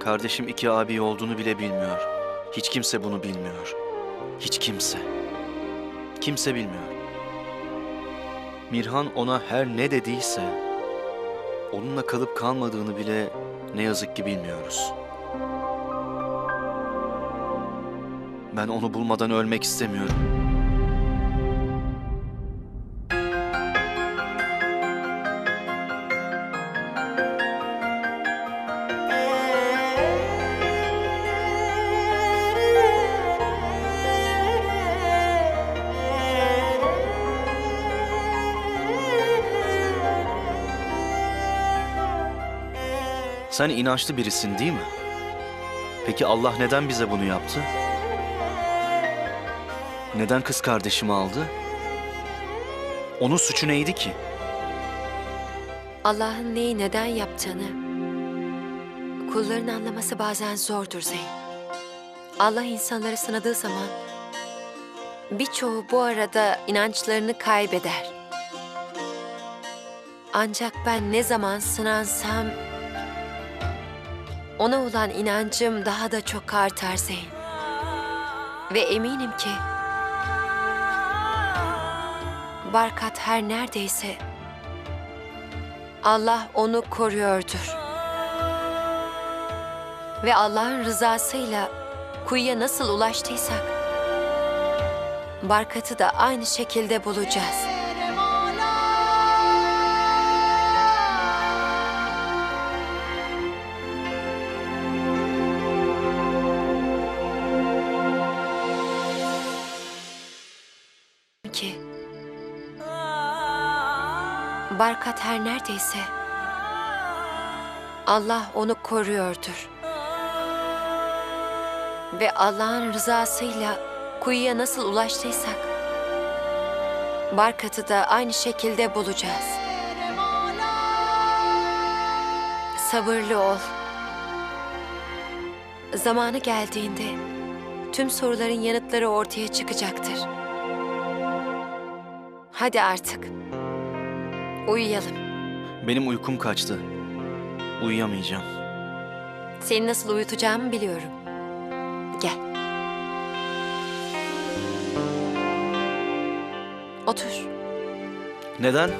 Kardeşim iki abi olduğunu bile bilmiyor. Hiç kimse bunu bilmiyor. Hiç kimse. Kimse bilmiyor. Mirhan ona her ne dediyse onunla kalıp kalmadığını bile ne yazık ki bilmiyoruz. Ben onu bulmadan ölmek istemiyorum. Sen inançlı birisin değil mi? Peki Allah neden bize bunu yaptı? Neden kız kardeşimi aldı? Onun suçu neydi ki? Allah'ın neyi neden yaptığını kulların anlaması bazen zordur Zeyn. Allah insanları sınadığı zaman birçoğu bu arada inançlarını kaybeder. Ancak ben ne zaman sınansam ona olan inancım daha da çok artar Zeyn. Ve eminim ki Barkat her neredeyse Allah onu koruyordur. Ve Allah'ın rızasıyla kuyuya nasıl ulaştıysak, Barkat'ı da aynı şekilde bulacağız. Ki Barkat her neredeyse Allah onu koruyordur. Ve Allah'ın rızasıyla kuyuya nasıl ulaştıysak Barkat'ı da aynı şekilde bulacağız. Sabırlı ol. Zamanı geldiğinde tüm soruların yanıtları ortaya çıkacaktır. Hadi artık. Uyuyalım. Benim uykum kaçtı. Uyuyamayacağım. Seni nasıl uyutacağımı biliyorum. Gel. Otur. Neden?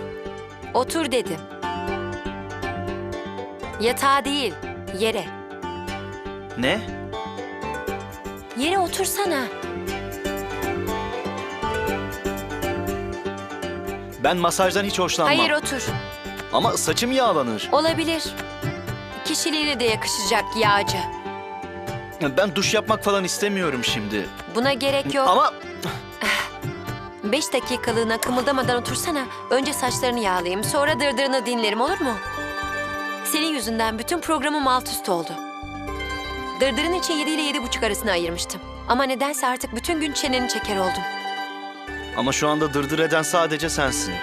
Otur dedim. Yatağa değil, yere. Ne? Yere otursana. Ben masajdan hiç hoşlanmam. Hayır otur. Ama saçım yağlanır. Olabilir. Kişiliğine de yakışacak yağcı. Ben duş yapmak falan istemiyorum şimdi. Buna gerek yok. Ama Beş dakikalığına kımıldamadan otursana. Önce saçlarını yağlayayım, sonra dırdırını dinlerim olur mu? Senin yüzünden bütün programım alt üst oldu. Dırdırın için yedi ile yedi buçuk arasını ayırmıştım. Ama nedense artık bütün gün çeneni çeker oldum. Ama şu anda dırdır eden sadece sensin.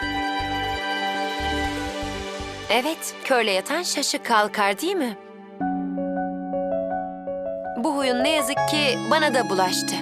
Evet, körle yatan şaşı kalkar değil mi? Bu huyun ne yazık ki bana da bulaştı.